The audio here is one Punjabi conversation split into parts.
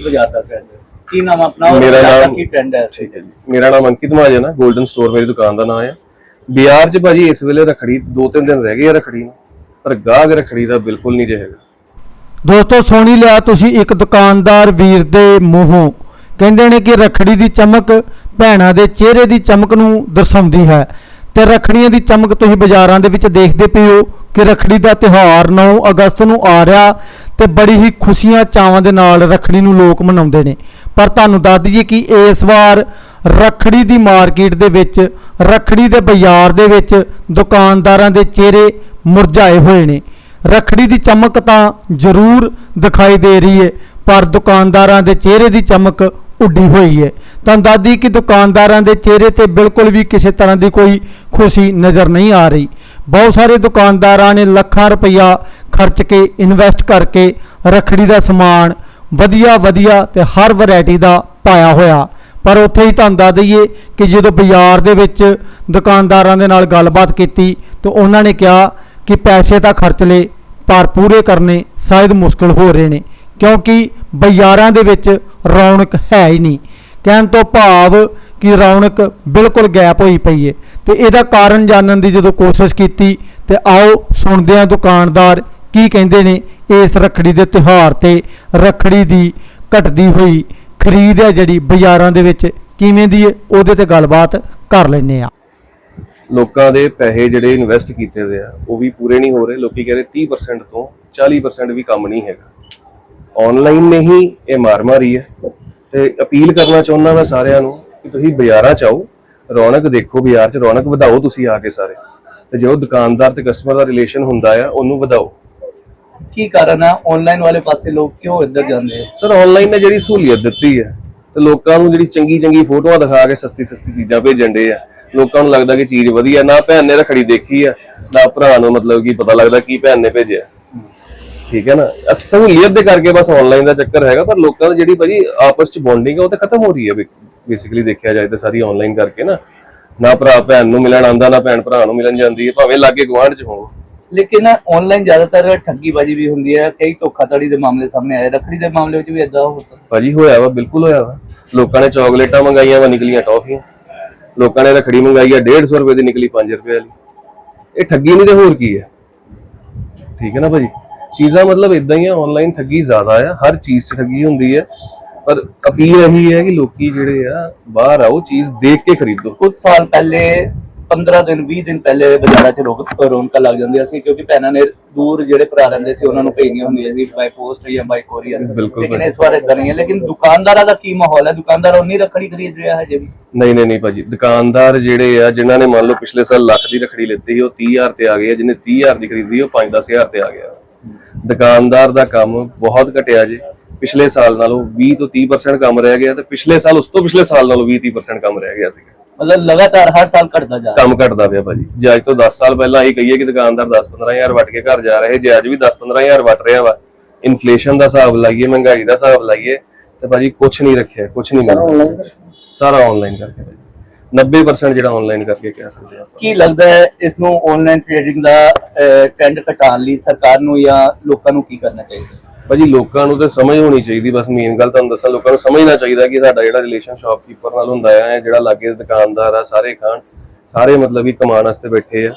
ਬਾਜ਼ਾਰ ਤੱਕ ਰਹਿੰਦੇ ਹੋ ਕੀ ਨਾਮ ਆਪਣਾ ਔਰ ਮੇਰਾ ਬਾਜ਼ਾਰ ਦਾ ਨਾਮ- ਕੀ ਟ੍ਰੈਂਡ ਹੈ ਠੀਕ ਹੈ ਜੀ। ਮੇਰਾ ਨਾਮ ਅੰਕਿਤ ਮਹਾਜਨ ਹੈ 골ਡਨ ਸਟੋਰ ਮੇਰੀ ਦੁਕਾਨ ਦਾ ਨਾਮ ਹੈ ਬਿਹਾਰ 'ਚ ਭਾਜੀ ਇਸ ਵੇਲੇ ਰਖੜੀ ਦੋ ਤਿੰਨ ਦਿਨ ਰਹਿ ਗਏ ਆ ਰਖੜੀ ਨੂੰ ਪਰ ਗਾਹਕ ਰਖੜੀ ਦਾ ਬਿਲਕੁਲ ਨਹੀਂ ਰਹੇਗਾ ਦੋਸਤੋ ਸੋਣੀ ਲਿਆ ਤੁਸੀਂ ਇੱਕ ਦੁਕਾਨਦਾਰ ਵੀਰ ਦੇ ਮੂੰਹੋਂ। ਕਹਿੰਦੇ ਨੇ ਕਿ ਰਖੜੀ ਦੀ ਚਮਕ ਭੈਣਾਂ ਦੇ ਚਿਹਰੇ ਦੀ ਚਮਕ ਨੂੰ ਦਰਸਾਉਂਦੀ ਹੈ। ਤੇ ਰਖੜੀਆਂ ਦੀ ਚਮਕ ਤੁਸੀਂ ਬਾਜ਼ਾਰਾਂ ਦੇ ਵਿੱਚ ਦੇਖਦੇ ਪਏ ਹੋ ਕਿ ਰਖੜੀ ਦਾ ਤਿਉਹਾਰ 9 ਅਗਸਤ ਨੂੰ ਆ ਰਿਹਾ ਤੇ ਬੜੀ ਹੀ ਖੁਸ਼ੀਆਂ ਚਾਵਾਂ ਦੇ ਨਾਲ ਰਖੜੀ ਨੂੰ ਲੋਕ ਮਨਾਉਂਦੇ ਨੇ। ਪਰ ਤੁਹਾਨੂੰ ਦੱਸ ਦਈਏ ਕਿ ਇਸ ਵਾਰ ਰਖੜੀ ਦੀ ਮਾਰਕੀਟ ਦੇ ਵਿੱਚ, ਰਖੜੀ ਦੇ ਬਾਜ਼ਾਰ ਦੇ ਵਿੱਚ ਦੁਕਾਨਦਾਰਾਂ ਦੇ ਚਿਹਰੇ ਮੁਰਝਾਏ ਹੋਏ ਨੇ। ਰਖੜੀ ਦੀ ਚਮਕ ਤਾਂ ਜ਼ਰੂਰ ਦਿਖਾਈ ਦੇ ਰਹੀ ਹੈ ਪਰ ਦੁਕਾਨਦਾਰਾਂ ਦੇ ਚਿਹਰੇ ਦੀ ਚਮਕ ਉੱਡੀ ਹੋਈ ਹੈ ਤਾਂ ਦਾਦੀ ਕਿ ਦੁਕਾਨਦਾਰਾਂ ਦੇ ਚਿਹਰੇ ਤੇ ਬਿਲਕੁਲ ਵੀ ਕਿਸੇ ਤਰ੍ਹਾਂ ਦੀ ਕੋਈ ਖੁਸ਼ੀ ਨਜ਼ਰ ਨਹੀਂ ਆ ਰਹੀ। ਬਹੁਤ ਸਾਰੇ ਦੁਕਾਨਦਾਰਾਂ ਨੇ ਲੱਖਾਂ ਰੁਪਈਆ ਖਰਚ ਕੇ ਇਨਵੈਸਟ ਕਰਕੇ ਰਖੜੀ ਦਾ ਸਮਾਨ ਵਧੀਆ ਵਧੀਆ ਤੇ ਹਰ ਵੈਰਾਈਟੀ ਦਾ ਪਾਇਆ ਹੋਇਆ। ਪਰ ਉੱਥੇ ਹੀ ਤੁਹਾਨੂੰ ਦੱਸ ਦਈਏ ਕਿ ਜਦੋਂ ਬਾਜ਼ਾਰ ਦੇ ਵਿੱਚ ਦੁਕਾਨਦਾਰਾਂ ਦੇ ਨਾਲ ਗੱਲਬਾਤ ਕੀਤੀ ਤਾਂ ਉਹਨਾਂ ਨੇ ਕਿਹਾ ਕਿ ਪੈਸੇ ਤਾਂ ਖਰਚ ਲਏ, ਪਰ ਪੂਰੇ ਕਰਨੇ ਸ਼ਾਇਦ ਮੁਸ਼ਕਲ ਹੋ ਰਹੇ ਨੇ, ਕਿਉਂਕਿ ਬਾਜ਼ਾਰਾਂ ਦੇ ਵਿੱਚ ਰੌਣਕ ਹੈ ਹੀ ਨਹੀਂ। ਕਹਿਣ ਤੋਂ ਭਾਵ ਕਿ ਰੌਣਕ ਬਿਲਕੁਲ ਗੈਪ ਹੋਈ ਪਈ ਹੈ ਤੇ ਇਹਦਾ ਕਾਰਨ ਜਾਣਨ ਦੀ ਜਦੋਂ ਕੋਸ਼ਿਸ਼ ਕੀਤੀ, ਤੇ ਆਓ ਸੁਣਦੇ ਹਾਂ ਦੁਕਾਨਦਾਰ ਕੀ ਕਹਿੰਦੇ ਨੇ, ਇਸ ਰੱਖੜੀ ਦੇ ਤਿਉਹਾਰ ਤੇ ਰੱਖੜੀ ਦੀ ਘਟਦੀ ਹੋਈ ਖਰੀਦ ਹੈ ਜਿਹੜੀ ਬਾਜ਼ਾਰਾਂ ਦੇ ਵਿੱਚ ਕਿਵੇਂ ਦੀ ਹੈ ਉਹਦੇ ਤੇ ਗੱਲਬਾਤ ਕਰ ਲੈਨੇ ਆ ਲੋਕਾਂ ਦੇ ਪੈਸੇ ਜਿਹੜੇ ਇਨਵੈਸਟ ਕੀਤੇ ਹੋਏ ਆ, ਉਹ ਵੀ ਪੂਰੇ ਨਹੀਂ ਹੋ ਰਹੇ। ਲੋਕੀ ਕਹਿ ਰਹੇ 30% ਤੋਂ 40% ਵੀ ਕੰਮ ਨਹੀਂ ਹੈਗਾ। ਆਨਲਾਈਨ ਨੇ ਹੀ ਇਹ ਮਾਰ ਮਾਰੀ ਹੈ। ਤੇ ਅਪੀਲ ਕਰਨਾ ਚਾਹੁੰਦਾ ਮੈਂ ਸਾਰਿਆਂ ਨੂੰ ਕਿ ਤੁਸੀਂ ਬਾਜ਼ਾਰਾਂ ਚ ਆਓ ਰੌਣਕ ਦੇਖੋ ਬਾਜ਼ਾਰ ਚ ਰੌਣਕ ਵਧਾਓ ਤੁਸੀਂ ਆ ਕੇ ਸਾਰੇ। ਤੇ ਜੋ ਦੁਕਾਨਦਾਰ ਤੇ ਕਸਟਮਰ ਦਾ ਰਿਲੇਸ਼ਨ ਹੁੰਦਾ ਆ ਉਹਨੂੰ ਵਧਾਓ। ਕੀ ਕਾਰਨ ਹੈ ਆਨਲਾਈਨ ਵਾਲੇ ਪਾਸੇ ਲੋਕ ਕਿਉਂ ਇੱਧਰ ਜਾਂਦੇ ਆ? ਸਰ ਆਨਲਾਈਨ ਨੇ ਜਿਹੜੀ ਸਹੂਲੀਅਤ ਦਿੱਤੀ ਹੈ ਤੇ ਲੋਕਾਂ ਨੂੰ ਜਿਹੜੀ ਚੰਗੀ ਚੰਗੀ ਫੋਟੋਆਂ ਦਿਖਾ ਕੇ ਸਸਤੀ ਸਸਤੀ ਚੀਜ਼ਾਂ ਭੇਜਣ ਦੇ ਆ। ਲੋਕਾਂ ਨੂੰ ਲੱਗਦਾ ਕਿ ਚੀਜ਼ ਵਧੀਆ ਨਾ ਭੈਣ ਨੇ ਰਖੜੀ ਦੇਖੀ ਆ ਨਾ ਭਰਾ ਨੂੰ ਮਤਲਬ ਕਿ ਪਤਾ ਲੱਗਦਾ ਕੀ ਭੈਣ ਨੇ ਭੇਜਿਆ। ਠੀਕ ਹੈ ਨਾ? ਸਹੂਲੀਅਤ ਦੇ ਕਰਕੇ ਬਸ ਆਨਲਾਈਨ ਦਾ ਚੱਕਰ ਹੈਗਾ ਪਰ ਲੋਕਾਂ ਦੀ ਜਿਹੜੀ ਭਾਜੀ ਆਪਸ ਚ ਬੌਂਡਿੰਗ ਹੈ ਉਹ ਤਾਂ ਖਤਮ ਹੋ ਰਹੀ ਹੈ ਬੇਸਿਕਲੀ ਦੇਖਿਆ ਜਾਏ ਤਾਂ ਸਾਰੀ ਆਨਲਾਈਨ ਕਰਕੇ ਨਾ। ਨਾ ਭਰਾ ਭੈਣ ਨੂੰ ਮਿਲਣ ਆਂਦਾ ਨਾ ਭੈਣ ਭਰਾ ਨੂੰ ਮਿਲਣ ਜਾਂਦੀ ਹੈ ਭਾਵੇਂ ਲਾਗੇ ਗੁਆਂਢ ਚ ਹੋਣ। ਲੇਕਿਨ ਆਨਲਾਈਨ ਜ਼ਿਆਦਾਤਰ ਠੱਗੀਬਾਜ਼ੀ ਵੀ ਹੁੰਦੀ ਹੈ ਕਈ ਧੋਖਾਧੜੀ ਦੇ ਮਾਮਲੇ ਸਾਹਮਣੇ ਆਏ ਰੱਖੜੀ ਦੇ ਮਾਮਲੇ ਵਿੱਚ ਵੀ ਇਦਾਂ ਹੋ ਸਕਦਾ। ਭਾਜੀ ਹੋਇਆ ਵਾ ਬਿਲਕੁਲ ਹੋਇਆ ਵਾ। ਲੋਕਾਂ ਨੇ ਚਾਕਲੇਟਾਂ ਮੰਗਾਈਆਂ ਵਾ ਨਿਕਲੀਆਂ ਟੌਫੀਆਂ। ਲੋਕਾਂ ਨੇ ਰਖੜੀ ਮੰਗਾਈ ਆ 150 ਰੁਪਏ ਦੀ ਨਿਕਲੀ 5 ਰੁਪਏ ਵਾਲੀ। ਇਹ ਠੱਗੀ ਨਹੀਂ ਤੇ ਹੋਰ ਕੀ ਹੈ? ਠੀਕ ਹੈ ਨਾ ਭਾਜੀ? ਚੀਜ਼ਾਂ ਮਤਲਬ ਇਦਾਂ ਹੀ ਆ ਆਨਲਾਈਨ ਠੱਗੀ ਜ਼ਿਆਦਾ ਆ ਹਰ ਚੀਜ਼ 'ਚ ਠੱਗੀ ਹੁੰਦੀ ਹੈ ਪਰ ਅਪੀਲ ਇਹੀ ਹੈ ਕਿ ਲੋਕੀ ਜਿਹੜੇ ਆ ਬਾਹਰ ਆਓ ਚੀਜ਼ ਦੇਖ ਕੇ ਖਰੀਦੋ। ਕੁਝ ਸਾਲ ਪਹਿਲੇ 15 ਦਿਨ 20 ਦਿਨ ਪਹਿਲੇ ਬਾਜ਼ਾਰਾਂ 'ਚ ਰੌਣਕ ਰੌਣਕਾਂ ਲੱਗ ਜਾਂਦੀਆਂ ਸੀ ਕਿਉਂਕਿ ਭੈਣਾਂ ਨੇ ਦੂਰ ਜਿਹੜੇ ਭਰਾ ਰਹਿੰਦੇ ਸੀ ਉਹਨਾਂ ਨੂੰ ਭੇਜਣੀਆਂ ਹੁੰਦੀਆਂ ਸੀ ਬਾਈ ਪੋਸਟ ਜਾਂ ਬਾਈ ਕੋਰੀਅਰ ਲੇਕਿਨ ਇਸ ਵਾਰ ਇਦਾਂ ਨਹੀਂ ਹੈ ਲੇਕਿਨ ਦੁਕਾਨਦਾਰਾਂ ਦਾ ਕੀ ਮਾਹੌਲ ਹੈ? ਦੁਕਾਨਦਾਰ ਉਨੀ ਰੱਖੜੀ ਖਰੀਦ ਰਿਹਾ ਹੈ ਜੇ ਵੀ। ਨਹੀਂ ਨਹੀਂ ਨਹੀਂ ਭਾਜੀ। ਦੁਕਾਨਦਾਰ ਜਿਹੜੇ ਆ ਜਿਨ੍ਹਾਂ ਨੇ ਮੰਨ ਲਓ ਪਿਛਲੇ ਸਾਲ ਲੱਖ ਦੀ ਰਖੜੀ ਲਿੱਤੀ ਸੀ ਉਹ 30000 ਤੇ ਆ ਗਏ ਆ ਜਿਹਨੇ 30000 ਦੀ ਖਰੀਦੀ ਉਹ 5-10000 ਤੇ ਆ ਗਿਆ। ਦੁਕਾਨਦਾਰ ਦਾ ਕੰਮ ਬਹੁਤ ਘਟਿਆ ਜੇ। ਪਿਛਲੇ ਸਾਲ ਨਾਲੋਂ 20 ਤੋਂ 30% ਕੰਮ ਰਹਿ ਗਿਆ ਤੇ ਪਿਛਲੇ ਸਾਲ ਉਸ ਤੋਂ ਪਿਛਲੇ ਸਾਲ ਨਾਲੋਂ 20-30% ਕੰਮ ਰਹਿ ਗਿਆ ਸੀਗਾ। ਮਤਲਬ ਲਗਾਤਾਰ ਹਰ ਸਾਲ ਘਟਦਾ ਜਾ ਰਿਹਾ। ਕੰਮ ਘਟਦਾ ਪਿਆ ਭਾਜੀ। ਜੇ ਅੱਜ ਤੋਂ 10 ਸਾਲ ਪਹਿਲਾਂ ਇਹ ਕਹੀਏ ਕਿ ਦੁਕਾਨਦਾਰ 10-15000 ਵੱਟ ਕੇ ਘਰ ਜਾ ਰਹੇ ਜੇ ਅੱਜ ਵੀ 10-15000 ਵੱਟ ਰਿਹਾ ਵਾ ਇਨਫਲੇਸ਼ਨ ਦਾ ਹਿਸਾਬ ਲਾਈਏ ਮਹਿੰਗਾਈ ਦਾ ਹਿਸਾਬ ਲਾਈਏ ਤੇ ਭਾਜੀ ਕੁਝ ਨਹੀਂ ਰੱਖਿਆ ਕੁਝ ਨਹੀਂ ਮਿਲਦਾ ਸਾਰਾ ਆਨਲਾਈਨ ਕਰਕੇ ਭਾਜੀ। 90% ਜਿਹੜਾ ਆਨਲਾਈਨ ਕਰਕੇ ਕਹਿ ਸਕਦੇ ਆ ਕੀ ਲੱਗਦਾ ਹੈ ਇਸ ਨੂੰ ਆਨਲਾਈਨ ਟ੍ਰੇਡਿੰਗ ਦਾ ਟ੍ਰੈਂਡ ਘਟਾਉਣ ਲਈ ਸਰਕਾਰ ਨੂੰ ਜਾਂ ਲੋਕਾਂ ਨੂੰ ਕੀ ਕਰਨਾ ਚਾਹੀਦਾ? ਭਾਜੀ ਲੋਕਾਂ ਨੂੰ ਤਾਂ ਸਮਝ ਹੋਣੀ ਚਾਹੀਦੀ ਬਸ ਮੇਨ ਗੱਲ ਤੁਹਾਨੂੰ ਦੱਸਾਂ ਲੋਕਾਂ ਨੂੰ ਸਮਝਣਾ ਚਾਹੀਦਾ ਕਿ ਸਾਡਾ ਜਿਹੜਾ ਰਿਲੇਸ਼ਨ ਸ਼ਾਪਕੀਪਰ ਨਾਲ ਹੁੰਦਾ ਹੈ ਜਿਹੜਾ ਲਾਗੇ ਦੁਕਾਨਦਾਰ ਆ ਸਾਰੇ ਖਾਣ ਸਾਰੇ ਮਤਲਬ ਕਿ ਕਮਾਉਣ ਵਾਸਤੇ ਬੈਠੇ ਆ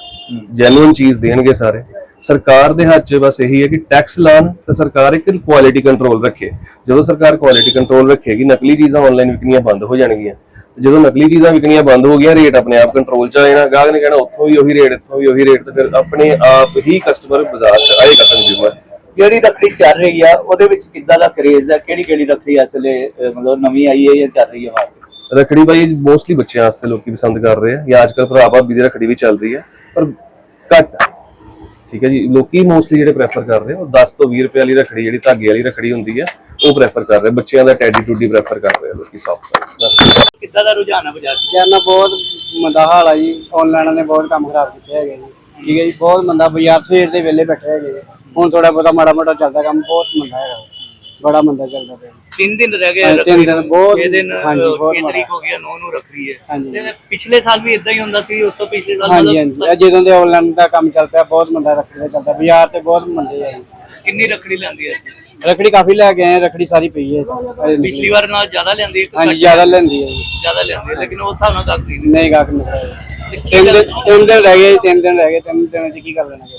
ਜੈਨੂਇਨ ਚੀਜ਼ ਦੇਣਗੇ ਸਾਰੇ। ਸਰਕਾਰ ਦੇ ਹੱਥ 'ਚ ਬਸ ਇਹੀ ਹੈ ਕਿ ਟੈਕਸ ਲਾਣ ਤੇ ਸਰਕਾਰ ਇੱਕ ਕੁਆਲਿਟੀ ਕੰਟਰੋਲ ਰੱਖੇ। ਜਦੋਂ ਸਰਕਾਰ ਕੁਆਲਿਟੀ ਕੰਟਰੋਲ ਰੱਖੇਗੀ ਨਕਲੀ ਚੀਜ਼ਾਂ ਆਨਲਾਈਨ ਵਿਕਣੀਆਂ ਬੰਦ ਹੋ ਜਾਣਗੀਆਂ। ਜਦੋਂ ਨਕਲੀ ਚੀਜ਼ਾਂ ਵਿਕਣੀਆਂ ਬੰਦ ਹੋ ਗਈਆਂ ਰੇਟ ਆਪਣੇ ਆਪ ਕੰਟਰੋਲ 'ਚ ਆ ਜਾਣਾ। ਗਾਹਕ ਨੇ ਕਹਿਣਾ ਉੱਥੋਂ ਹੀ ਉਹੀ ਰੇਟ ਇੱਥੋਂ ਵੀ ਉਹੀ ਰੇਟ ਤੇ ਫਿਰ ਆਪਣੇ ਆਪ ਹੀ ਕਸਟਮਰ ਬਾਜ਼ਾਰ 'ਚ ਆਏਗਾ ਕੰਜ਼ਿਊਮਰ ਜਿਹੜੀ ਰੱਖੜੀ ਚੱਲ ਰਹੀ ਆ? ਉਹਦੇ ਵਿੱਚ ਕਿੱਦਾਂ ਦਾ ਕਰੇਜ਼ ਹੈ ਕਿਹੜੀ ਕਿਹੜੀ ਰੱਖੜੀ ਇਸ ਵੇਲੇ ਅਹ, ਮਤਲਬ ਨਵੀਂ ਆਈ ਹੈ ਜਾਂ ਚੱਲ ਰਹੀ ਹੈ ਮਾਰਕੀਟ ਰਖੜੀ ਬਾਈ ਮੋਸਟਲੀ ਬੱਚਿਆਂ ਵਾਸਤੇ ਲੋਕੀ ਪਸੰਦ ਕਰ ਰਹੇ ਆ। ਜਾਂ ਅੱਜਕੱਲ ਭਰਾ ਭਾਬੀ ਦੀ ਰਖੜੀ ਵੀ ਚੱਲ ਰਹੀ ਹੈ ਪਰ ਘੱਟ ਆ। ਠੀਕ ਹੈ ਜੀ। ਲੋਕੀ ਮੋਸਟਲੀ ਜਿਹੜੇ ਪ੍ਰੈਫਰ ਕਰ ਰਹੇ ਆ ਉਹ 10 ਤੋਂ 20 ਰੁਪਏ ਵਾਲੀ ਰਖੜੀ ਜਿਹੜੀ ਧਾਗੇ ਵਾਲੀ ਰਖੜੀ ਹੁੰਦੀ ਹੈ ਉਹ ਪ੍ਰੈਫਰ ਕਰ ਰਹੇ। ਬੱਚਿਆਂ ਦਾ ਟੈਡੀ ਟੂਡੀ ਪ੍ਰੈਫਰ ਕਰ ਰਹੇ ਲੋਕੀ ਸੌਫਟ ਕਿੱਦਾਂ ਦਾ ਰੁਝਾਨ ਹੈ ਬਾਜ਼ਾਰ 'ਚ? ਯਾਰ ਨਾ ਬਹੁਤ ਮੰਦਾ ਹਾਲ ਆ ਜੀ। ਆਨਲਾਈਨ ਨੇ ਬਹੁਤ ਕੰਮ ਖਰਾਬ ਕੀਤੇ ਹੈਗੇ ਜੀ। ਠੀਕ ਹੈ ਜੀ ਬਹੁਤ ਮੰਦਾ ਬਾਜ਼ਾਰ ਸਵੇਰ ਦੇ ਵੇਲੇ ਬੈਠੇ ਹੈਗੇ ਜੀ। ਹੁਣ ਥੋੜਾ ਬਹੁਤਾ ਮਾੜਾ ਮੋਟਾ ਚੱਲਦਾ ਕੰਮ ਬਹੁਤ ਮੰਦਾ ਹੈਗਾ। ਬੜਾ ਮੰਦਾ ਚੱਲਦਾ ਪਿਆ। ਤਿੰਨ ਦਿਨ ਰਹਿ ਗਏ ਹਾਂ, ਰੱਖੜੀ ਤਿੰਨ ਦਿਨ। ਬਹੁਤ- ਛੇ ਦਿਨ ਹਾਂਜੀ, ਬਹੁਤ 6 ਮਾੜਾ। ਤਰੀਕ ਹੋ ਗਿਆ 9 ਨੂੰ ਰੱਖੜੀ ਹੈ। ਹਾਂਜੀ। ਤੇ ਪਿਛਲੇ ਸਾਲ ਵੀ ਇਦਾਂ ਹੀ ਹੁੰਦਾ ਸੀ ਉਸ ਤੋਂ ਪਿਛਲੇ ਸਾਲ ਹਾਂਜੀ ਮਤਲਬ ਹਾਂਜੀ। ਇਹ ਜਦੋਂ ਦੇ ਆਨਲਾਈਨ ਦਾ ਕੰਮ ਚੱਲ ਪਿਆ ਬਹੁਤ ਮੰਦਾ ਰੱਖੜੀ ਦਾ ਚੱਲਦਾ। ਬਾਜ਼ਾਰ ਤੇ ਬਹੁਤ ਮੰਦੇ ਆ। ਜੀ ਕਿੰਨੀ ਰੱਖੜੀ ਲੈਂਦੀ ਹੈ? ਰਖੜੀ ਕਾਫੀ ਲੈ ਕੇ ਆਏ ਰਖੜੀ ਸਾਰੀ ਪਈ ਹੈ। ਅਜੇ ਨਿਕਲੀ। ਪਿਛਲੀ ਵਾਰ ਨਾਲ ਜ਼ਿਆਦਾ ਲੈਂਦੀ ਹੈ ਕਿ ਹਾਂਜੀ ਘੱਟ? ਜ਼ਿਆਦਾ ਲੈਂਦੀ ਹੈ ਜੀ। ਜ਼ਿਆਦਾ ਲੈਂਦੀ ਹੈ ਲੇਕਿਨ ਉਸ ਹਿਸਾਬ ਨਾਲ ਗੱਲ ਨਹੀਂ। ਨਹੀਂ ਗਾਹਕ ਨਿਕਲਿਆ ਤਿੰਨ ਦਿਨ ਤਿੰਨ ਦਿਨ ਰਹਿ ਗਏ ਤਿੰਨ ਦਿਨ ਰਹਿ ਗਏ ਤਿੰਨ ਦਿਨਾਂ ਚ ਕੀ ਕਰ ਲੈਣਾ ਜੀ?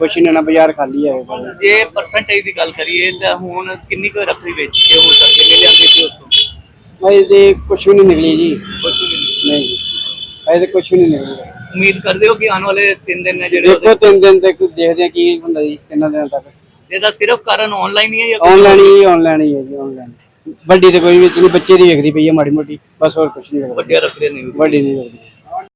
ਕੁਛ ਨਾ ਬਾਜ਼ਾਰ ਖਾਲੀ ਹੈ ਸਾਰੇ। ਜੇ ਪਰਸੈਂਟੇਜ ਦੀ ਗੱਲ ਕਰੀਏ ਤਾਂ ਹੁਣ ਕਿੰਨੀ ਕੁ ਰੱਖੜੀ ਵੇਚੀ ਹੈ ਹੁਣ ਤੱਕ ਕਿੰਨੇ ਲਿਆਂਦੀ ਸੀ ਉਸ ਤੋਂ? ਅਜੇ ਤੇ ਕੁਛ ਵੀ ਨਹੀਂ ਨਿਕਲੀ ਜੀ। ਕੁਝ ਵੀ ਨਹੀਂ। ਨਹੀਂ ਜੀ। ਤੇ ਕੁਛ ਵੀ ਨਹੀਂ ਨਿਕਲੀ। ਉਮੀਦ ਕਰਦੇ ਹੋ ਕਿ ਆਉਣ ਵਾਲੇ 3 ਦਿਨ ਨੇ ਜਿਹੜੇ ਦੇਖੋ ਤਿੰਨ ਦਿਨ ਤੱਕ ਦੇਖਦੇ ਆ ਕੀ ਹੁੰਦਾ ਜੀ ਤਿੰਨਾਂ ਦਿਨਾਂ ਤੱਕ। ਉਹਦੇ- ਇਹਦਾ ਸਿਰਫ ਕਾਰਨ ਆਨਲਾਈਨ ਹੀ ਹੈ ਜਾਂ ਆਨਲਾਈਨ ਹੀ ਆਨਲਾਈਨ ਹੀ ਹੈ ਜੀ ਆਨਲਾਈਨ ਵੱਡੀ ਤੇ ਕੋਈ ਵਿੱਚ ਨਹੀਂ ਬੱਚੇ ਦੀ ਵੇਖਦੀ ਪਈ ਹੈ ਮਾੜੀ ਮੋਟੀ ਬਸ ਹੋਰ ਕੁਛ ਨਹੀਂ ਵੇਖਦੀ। ਵੱਡੀਆਂ ਰੱਖੜੀਆਂ ਨਹੀਂ ਵੱਡੀ ਨਹੀਂ ਵੇਖਦੀ।